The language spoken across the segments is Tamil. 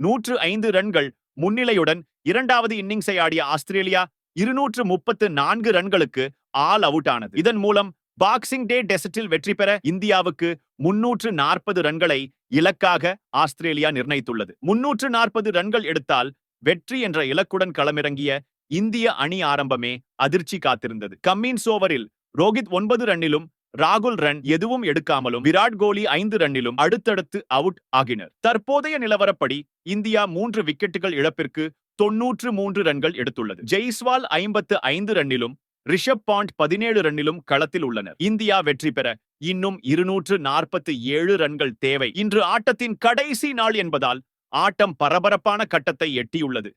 நூற்று ஐந்து ரன்கள் முன்னிலையுடன் இரண்டாவது இன்னிங்ஸை ஆடிய ஆஸ்திரேலியா இருநூற்று முப்பத்து நான்கு ரன்களுக்கு ஆல் அவுட் ஆனது இதன் மூலம் பாக்ஸிங் டே டெசட்டில் வெற்றி பெற இந்தியாவுக்கு முன்னூற்று நாற்பது ரன்களை இலக்காக ஆஸ்திரேலியா நிர்ணயித்துள்ளது. முன்னூற்று நாற்பது ரன்கள் எடுத்தால் வெற்றி என்ற இலக்குடன் களமிறங்கிய இந்திய அணி ஆரம்பமே அதிர்ச்சி காத்திருந்தது. கம்மின்ஸ் ஓவரில் ரோஹித் ஒன்பது ரன்னிலும் ராகுல் ரன் எதுவும் எடுக்காமலும் விராட் கோலி ஐந்து ரன்னிலும் அடுத்தடுத்து அவுட் ஆகினர். தற்போதைய நிலவரப்படி இந்தியா மூன்று விக்கெட்டுகள் இழப்பிற்கு தொன்னூற்று மூன்று ரன்கள் எடுத்துள்ளது. ஜெய்ஸ்வால் ஐம்பத்து ஐந்து ரன்னிலும் ரிஷப் பாண்ட் பதினேழு ரன்னிலும் களத்தில் உள்ளனர். இந்தியா வெற்றி பெற இன்னும் இருநூற்று நாற்பத்தி ஏழு ரன்கள் தேவை. இன்று ஆட்டத்தின் கடைசி நாள் என்பதால் ஆட்டம் பரபரப்பான கட்டத்தை எட்டியுள்ளது.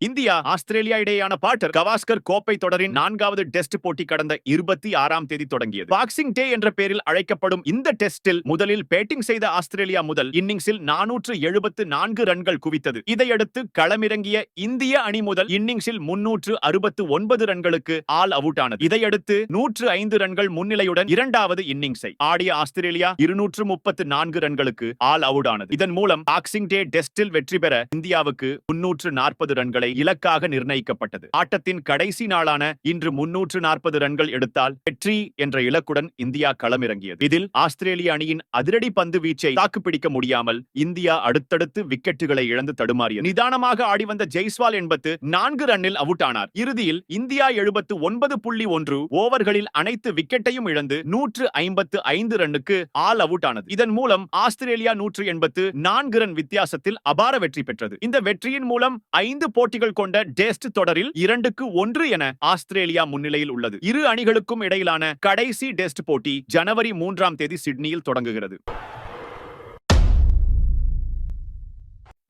இந்தியா ஆஸ்திரேலியா இடையேயான பாட்டர் கவாஸ்கர் கோப்பை தொடரின் நான்காவது டெஸ்ட் போட்டி கடந்த இருபத்தி ஆறாம் தேதி தொடங்கியது. பாக்ஸிங் டே என்ற பெயரில் அழைக்கப்படும் இந்த டெஸ்டில் முதலில் பேட்டிங் செய்த ஆஸ்திரேலியா முதல் இன்னிங்ஸில் நானூற்று எழுபத்து நான்கு ரன்கள் குவித்தது. இதையடுத்து களமிறங்கிய இந்திய அணி முதல் இன்னிங்ஸில் முன்னூற்று அறுபத்து ஒன்பது ரன்களுக்கு ஆல் அவுட் ஆனது இதையடுத்து நூற்று ஐந்து ரன்கள் முன்னிலையுடன் இரண்டாவது இன்னிங்ஸை ஆடிய ஆஸ்திரேலியா இருநூற்று முப்பத்து நான்கு ரன்களுக்கு ஆல் அவுட் ஆனது இதன் மூலம் பாக்ஸிங் டே டெஸ்டில் வெற்றி பெற இந்தியாவுக்கு முன்னூற்று நாற்பது ரன்களை இலக்காக நிர்ணயிக்கப்பட்டது. ஆட்டத்தின் கடைசி நாளான இன்று முன்னூற்று நாற்பது ரன்கள் எடுத்தால் வெற்றி என்ற இலக்குடன் இந்தியா களமிறங்கியது. இதில் ஆஸ்திரேலிய அணியின் அதிரடி பந்து வீச்சை தாக்குப்பிடிக்க முடியாமல் இந்தியா அடுத்தடுத்து விக்கெட்டுகளை இழந்து தடுமாறியது. நிதானமாக ஆடி வந்த ஜெய்ஸ்வால் என்பது நான்கு ரன்னில் அவுட் ஆனார். இறுதியில் இந்தியா எழுபத்து ஒன்பது புள்ளி ஒன்று ஓவர்களில் அனைத்து விக்கெட்டையும் இழந்து நூற்று ஐம்பத்து ஐந்து ரன்னுக்கு ஆல் அவுட் ஆனது. இதன் மூலம் ஆஸ்திரேலியா நூற்று எண்பத்து நான்கு ரன் வித்தியாசத்தில் அபார வெற்றி பெற்றது. இந்த வெற்றியின் மூலம் ஐந்து போட்டி போட்டிகள் கொண்ட டெஸ்ட் தொடரில் இரண்டுக்கு ஒன்று என ஆஸ்திரேலியா முன்னிலையில் உள்ளது. இரு அணிகளுக்கும் இடையிலான கடைசி டெஸ்ட் போட்டி ஜனவரி மூன்றாம் தேதி சிட்னியில் தொடங்குகிறது.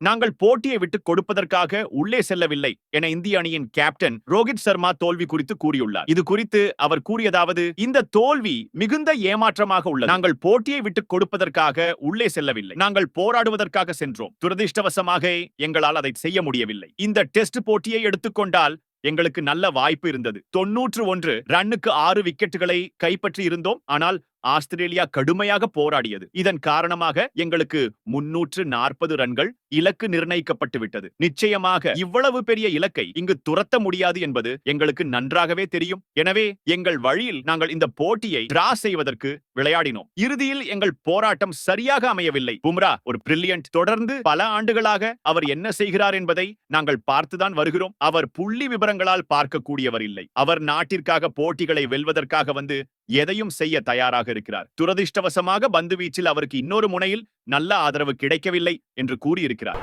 நாங்கள் போட்டியை விட்டு கொடுப்பதற்காக உள்ளே செல்லவில்லை என இந்திய அணியின் கேப்டன் ரோஹித் சர்மா தோல்வி குறித்து கூறியுள்ளார். இது குறித்து அவர் கூறியதாவது இந்த தோல்வி மிகுந்த ஏமாற்றமாக உள்ளது. நாங்கள் போட்டியை விட்டு கொடுப்பதற்காக உள்ளே செல்லவில்லை. நாங்கள் போராடுவதற்காக சென்றோம். துரதிர்ஷ்டவசமாக எங்களால் அதை செய்ய முடியவில்லை. இந்த டெஸ்ட் போட்டியை எடுத்துக்கொண்டால் எங்களுக்கு நல்ல வாய்ப்பு இருந்தது. தொன்னூற்று ஒன்று ரன்னுக்கு ஆறு விக்கெட்டுகளை கைப்பற்றி இருந்தோம். ஆனால் ஆஸ்திரேலியா கடுமையாக போராடியது. இதன் காரணமாக எங்களுக்கு முன்னூற்று நாற்பது ரன்கள் இலக்கு நிர்ணயிக்கப்பட்டு விட்டது. நிச்சயமாக இவ்வளவு பெரிய இலக்கை இங்கு துரத்த முடியாது என்பது எங்களுக்கு நன்றாகவே தெரியும். எனவே எங்கள் வழியில் நாங்கள் இந்த போட்டியை டிரா செய்வதற்கு விளையாடினோம். இறுதியில் எங்கள் போராட்டம் சரியாக அமையவில்லை. பும்ரா ஒரு பிரில்லியன்ட் தொடர்ந்து பல ஆண்டுகளாக அவர் என்ன செய்கிறார் என்பதை நாங்கள் பார்த்துதான் வருகிறோம். அவர் புள்ளி விவரங்களால் பார்க்கக்கூடியவர் இல்லை. அவர் நாட்டிற்காக போட்டிகளை வெல்வதற்காக வந்து எதையும் செய்ய தயாராக இருக்கிறார். துரதிர்ஷ்டவசமாக பந்து வீச்சில் அவருக்கு இன்னொரு முனையில் நல்ல ஆதரவு கிடைக்கவில்லை என்று கூறியிருக்கிறார்.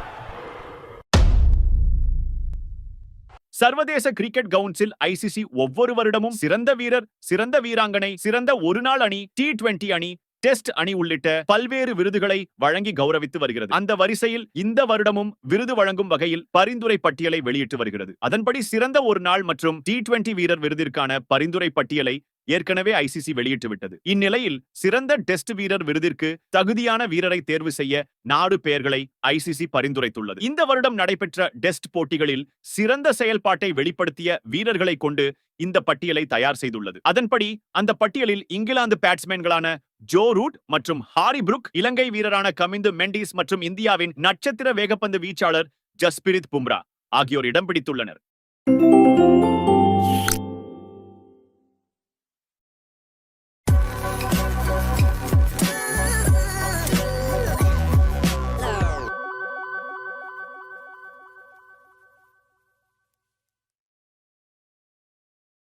சர்வதேச கிரிக்கெட் கவுன்சில் ஐசிசி ஒவ்வொரு வருடமும் சிறந்த வீரர் சிறந்த வீராங்கனை சிறந்த ஒருநாள் அணி டி டுவெண்டி அணி டெஸ்ட் அணி உள்ளிட்ட பல்வேறு விருதுகளை வழங்கி கௌரவித்து வருகிறது. அந்த வரிசையில் இந்த வருடமும் விருது வழங்கும் வகையில் பரிந்துரை பட்டியலை வெளியிட்டு வருகிறது. அதன்படி சிறந்த ஒரு நாள் மற்றும் டி டுவெண்டி வீரர் விருதிற்கான பரிந்துரை பட்டியலை ஏற்கனவே ஐசிசி வெளியிட்டு விட்டது. இந்நிலையில் சிறந்த டெஸ்ட் வீரர் விருதிற்கு தகுதியான வீரரை தேர்வு செய்ய நாடு பெயர்களை ஐசிசி பரிந்துரைத்துள்ளது. இந்த வருடம் நடைபெற்ற டெஸ்ட் போட்டிகளில் சிறந்த செயல்பாட்டை வெளிப்படுத்திய வீரர்களை கொண்டு இந்த பட்டியலை தயார் செய்துள்ளது. அதன்படி அந்த பட்டியலில் இங்கிலாந்து பேட்ஸ்மேன்களான ஜோ ரூட் மற்றும் ஹாரி புருக் இலங்கை வீரரான கமிந்து மெண்டிஸ் மற்றும் இந்தியாவின் நட்சத்திர வேகப்பந்து வீச்சாளர் ஜஸ்பிரித் பும்ரா ஆகியோர் இடம் பிடித்துள்ளனர்.